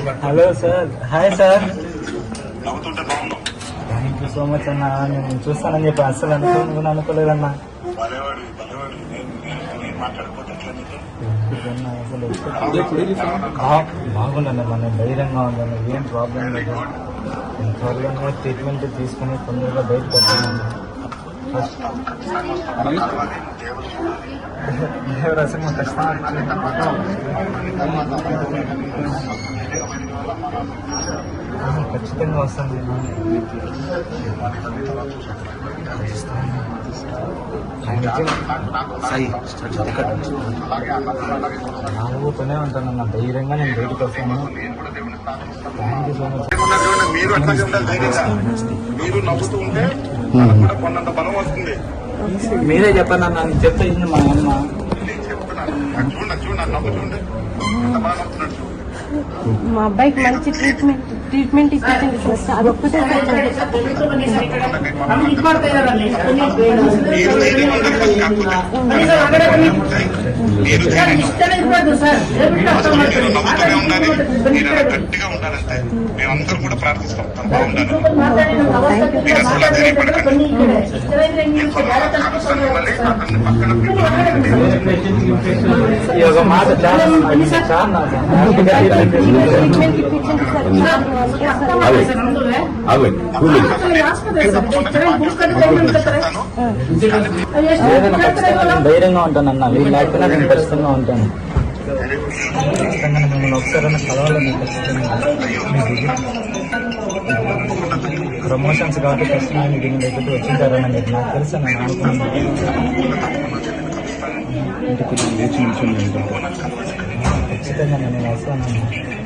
Hello sir. Hi sir. Thank you so much అన్న. నేను చూస్తానని చెప్పి అస్సలు అనుకోను అనుకోలేదన్నా. భలేవాడి భలేవాడి. నేను నేను- నేను మాట్లాడకపోతే ఎట్లా నీకు ఇదన్నా అసలు బా- బాగుందండి మన ధైర్యంగా ఉందండి ఏం ప్రాబ్లం లేదు. త్వరలోనే ట్రీట్మెంట్ తీసుకుని తొందరగా బయటకు మాకు ఖచ్చితంగా ఖచ్చితంగా వస్తాను. నాలుగుతూనే ఉంటాను నా ధైర్యంగా నేను బయటకు వస్తాను. థ్యాంక్ యూ సో మచ్ మీరు అట్లాగే ఉండాలి ధైర్యంగా. మీరు నవ్వుతూ ఉంటే మనకు కూడా కొన్నంత బలం వస్తుంది. మీరే చెప్పండి అన్న నేను చెప్తే మా అమ్మ. నేను చెప్తున్నాను. నాకు చూడండి చూడండి నవ్వు చూడండి ఎంత బాగా నవ్వుతున్నాడు చూడు. మా అబ్బాయికి మంచి ట్రీట్మెంట్ ట్రీట్మెంట్ ఇప్పించండి సార్. అదొక్కటే మీరు ధైర్యంగా ఉండాలి ఉండాలి మీరు అలా గట్టిగా ఉండాలంటే కూడా ప్రార్థిస్తాం బాగుండాలి మీరు అసలు ధైర్యపడకండి ధైర్యంగా లేకపోయినా నేను ఖచ్చితంగా ఉంటాను. ఖచ్చితంగా మిమ్మల్ని ఒకసారి కలవాలని ఖచ్చితంగా ప్రమోషన్స్ కాబట్టి ఖచ్చితంగా మీ దగ్గరికి వచ్చింటారని మీకు నాకు తెలుసు నేను అనుకున్నాను ఖచ్చితంగా నేను వస్తాను